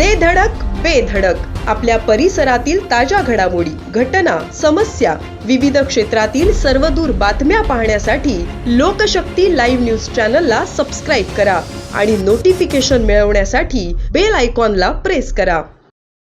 दे धडक बेधडक आपल्या परिसरातील ताज्या घडामोडी घटना समस्या विविध क्षेत्रातील सर्वदूर बातम्या पाहण्यासाठी लोकशक्ती लाईव्ह न्यूज चॅनलला सबस्क्राईब करा आणि नोटिफिकेशन मिळवण्यासाठी बेल आयकॉनला प्रेस करा.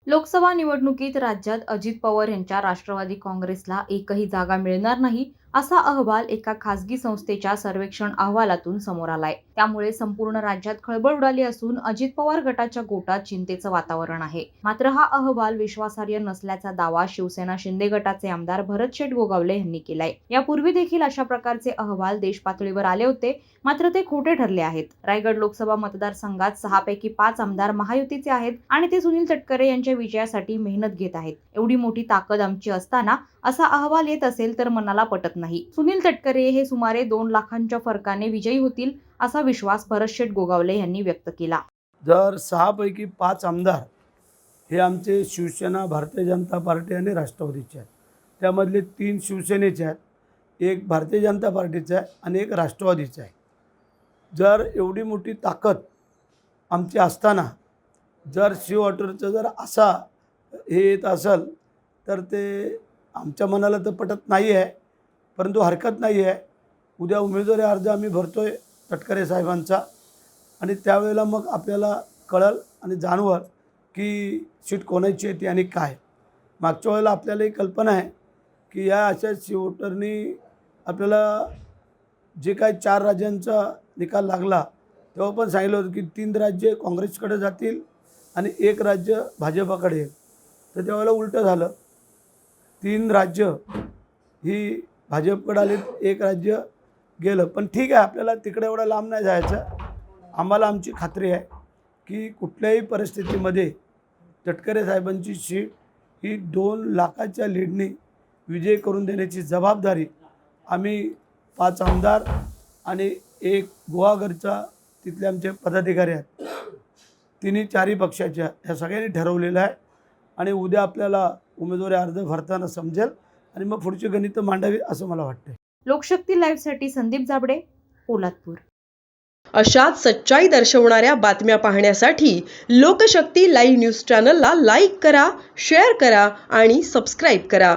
लोकसभा निवडणुकीत राज्यात अजित पवार यांच्या राष्ट्रवादी काँग्रेसला एकही जागा मिळणार नाही असा अहवाल एका खासगी संस्थेच्या सर्वेक्षण अहवालातून समोर आलाय. त्यामुळे संपूर्ण राज्यात खळबळ उडाली असून अजित पवार गटाच्या गोटात चिंतेचं वातावरण आहे. मात्र हा अहवाल विश्वासार्ह नसल्याचा दावा शिवसेना शिंदे गटाचे आमदार भरत शेठ गोगावले यांनी केलाय. यापूर्वी देखील अशा प्रकारचे अहवाल देश पातळीवर आले होते मात्र ते खोटे ठरले आहेत. रायगड लोकसभा मतदारसंघात सहापैकी पाच आमदार महायुतीचे आहेत आणि ते सुनील तटकरे यांच्या विजयासाठी मेहनत घेत आहेत. एवढी मोठी ताकद आमची असताना असा अहवाल येत असेल तर मनाला पटत नाही. सुनील तटकरे हे सुमारे दोन लाखांच्या फरकाने विजयी होतील असा विश्वास भरत शेठ गोगावले यांनी व्यक्त केला. जर सहापैकी पाच आमदार हे आमचे शिवसेना भारतीय जनता पार्टी आणि राष्ट्रवादीचे आहेत. त्यामधले तीन शिवसेनेचे आहेत एक भारतीय जनता पार्टीचा आहे आणि एक राष्ट्रवादीचा आहे. जर एवढी मोठी ताकद आमची असताना जर शिव ऑटोचं जर असा हे येत असेल तर ते आमच्या मनाला तर पटत नाही आहे परंतु हरकत नाही आहे उद्या उमेदवारी अर्ज आम्ही भरतो आहे तटकरे साहेबांचा. आणि त्यावेळेला मग आपल्याला कळल आणि जाणवल की सीट कोणाची आहे ती आणि काय. मागच्या वेळेला आपल्यालाही कल्पना आहे की या अशा शिवटरनी आपल्याला जे काय चार राज्यांचा निकाल लागला तेव्हा पण सांगितलं होतं की तीन राज्य काँग्रेसकडे जातील आणि एक राज्य भाजपाकडे येईल. तर त्यावेळेला उलटं झालं. तीन राज्य ही भाजपकडे आली एक राज्य गेलं. पण ठीक आहे आपल्याला तिकडे एवढं लांब नाही जायचं. आम्हाला आमची खात्री आहे की कुठल्याही परिस्थितीमध्ये तटकरे साहेबांची सीट ही दोन लाखाच्या लीडने विजय करून देण्याची जबाबदारी आम्ही पाच आमदार आणि एक गोवाघरचा तिथले आमचे पदाधिकारी आहेत. तिन्ही चारही पक्षाच्या ह्या सगळ्यांनी ठरवलेलं आहे आणि उद्या आपल्याला उमेदवारी अर्ज भरताना समजेल आणि मग पुढची गणितं मांडावी असं मला वाटतं लोकशक्ती लाईव्हसाठी संदीप जाबडे पोलादपूर. अशाच सच्चाई दर्शवणाऱ्या बातम्या पाहण्यासाठी लोकशक्ती लाईव्ह न्यूज चॅनलला लाईक करा शेअर करा आणि सबस्क्राईब करा.